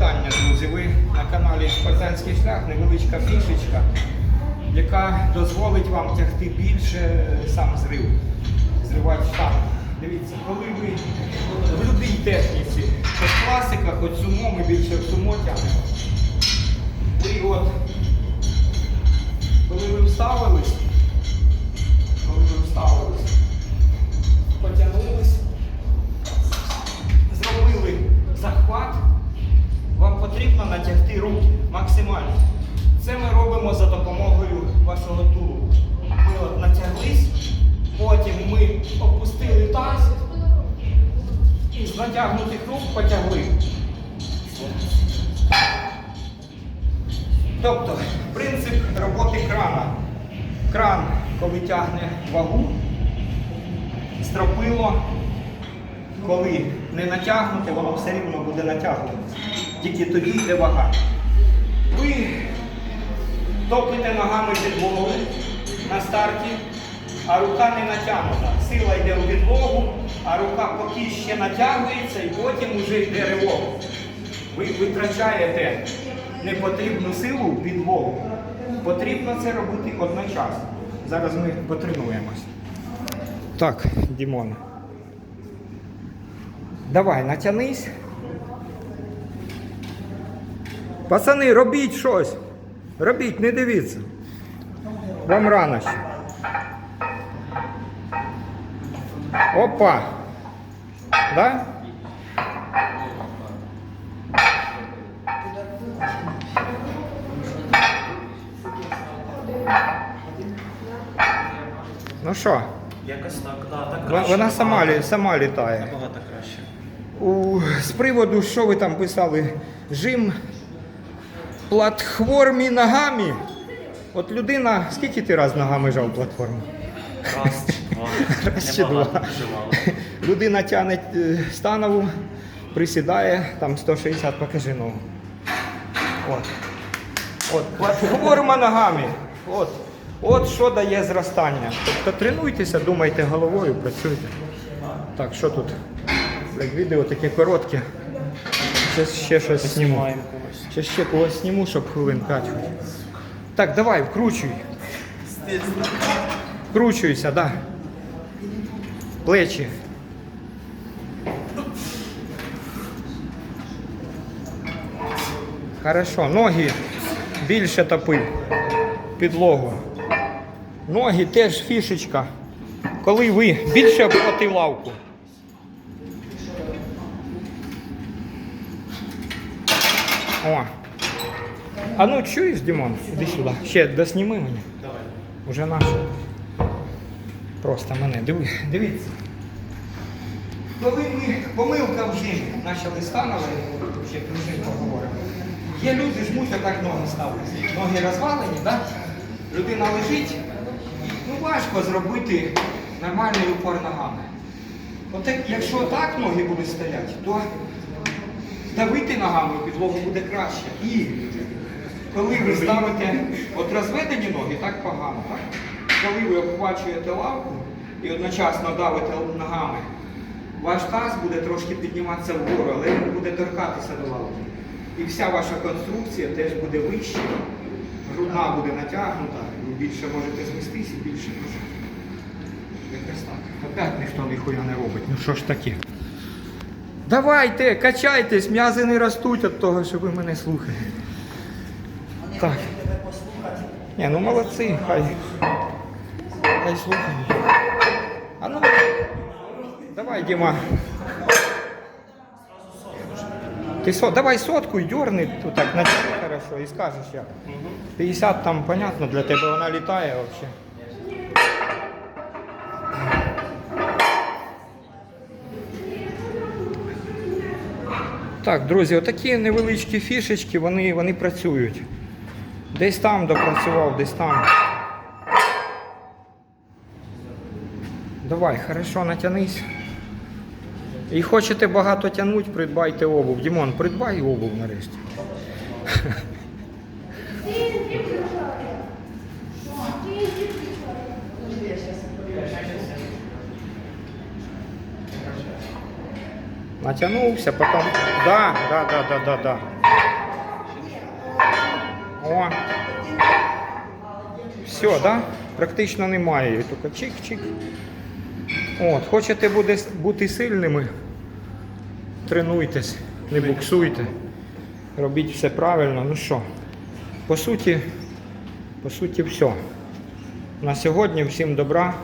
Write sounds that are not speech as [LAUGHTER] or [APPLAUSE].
вітання, друзі. Ви на каналі Спартанський шлях, невеличка фішечка, яка дозволить вам тягти більше сам зрив, зривати штангу. Дивіться, коли ви в будь-якій техніці, хоч класика, хоч сумо, ми більше в сумо тягнемо. Ви от, максимально. Це ми робимо за допомогою вашого тулу. Ми от натяглись, потім ми опустили таз і з натягнутих рук потягли. Тобто принцип роботи крана. Кран, коли тягне вагу, стропило, коли не натягнуте, воно все рівно буде натягнуте. Тільки тоді йде вага. Ви топите ногами підлогу на старті, а рука не натягнута. Сила йде у підлогу, а рука поки ще натягується і потім вже йде ривок. Ви витрачаєте непотрібну силу в підлогу. Потрібно це робити одночасно. Зараз ми потренуємось. Так, Дімон. Давай, натянись. Пацани, робіть щось. Робіть, не дивіться. Вам рано ще. Опа. Да? Ну що, Якось так, да, так вона- краще. вона сама, лі- сама літає. Набагато краще. У, з приводу, що ви там писали, жим платформі ногами. От людина, скільки ти раз ногами жав платформу? Раз, чи два. [LAUGHS] Раз чи два. Людина тягне е, станову, присідає, там 160 покажи ногу. От. От, платформа ногами. От. От що дає зростання. Тобто тренуйтеся, думайте головою, працюйте. Так, що тут? Відео таке коротке. Зараз ще щось зніму. Когось. Ще ще когось зніму, щоб хвилин 5. Так, давай, вкручуй. Вкручуйся, да. Плечі. Хорошо, ноги більше топи. Підлогу. Ноги теж фішечка. Коли ви більше обхвати лавку. О. А ну чуєш, Дімон? Іди сюди. Ще досніми. Давай. Уже наше. Просто мене. Диви, дивіться. Коли ми помилка в жимі почали станови, ще про жим поговоримо. Є люди жмуть, отак ноги ставлять. Ноги розвалені, так? Людина лежить. Ну важко зробити нормальний упор ногами. От як- якщо так ноги будуть стояти, то давити ногами підлогу буде краще. І коли ви ставите от розведені ноги, так погано, так? Коли ви обхвачуєте лавку і одночасно давите ногами, ваш таз буде трошки підніматися вгору, але він буде торкатися до лавки. І вся ваша конструкція теж буде вища, грудна буде натягнута, ви більше можете зміститися, більше можете. Якось так. Опять ніхто ніхуя не робить. Ну що ж таке? Давайте, качайтесь, м'язи не ростуть від того, що ви мене слухаєте. Так. Ні, ну молодці, хай. Хай слухають. А ну, давай, Діма. Ти со, давай сотку і дерни тут так на хорошо і скажеш як. 50 там, понятно, для тебе вона літає взагалі. Так, друзі, отакі невеличкі фішечки, вони, вони працюють. Десь там допрацював, десь там. Давай, хорошо, натянись. І хочете багато тягнути, придбайте обув. Дімон, придбай обув нарешті. Натягнувся, потім. Да, да, да, да, да, да. О. Все, да? Практично немає. Тільки чик-чик. От, хочете буде, бути сильними, тренуйтесь, не буксуйте. Робіть все правильно. Ну що, по суті, по суті, все. На сьогодні всім добра,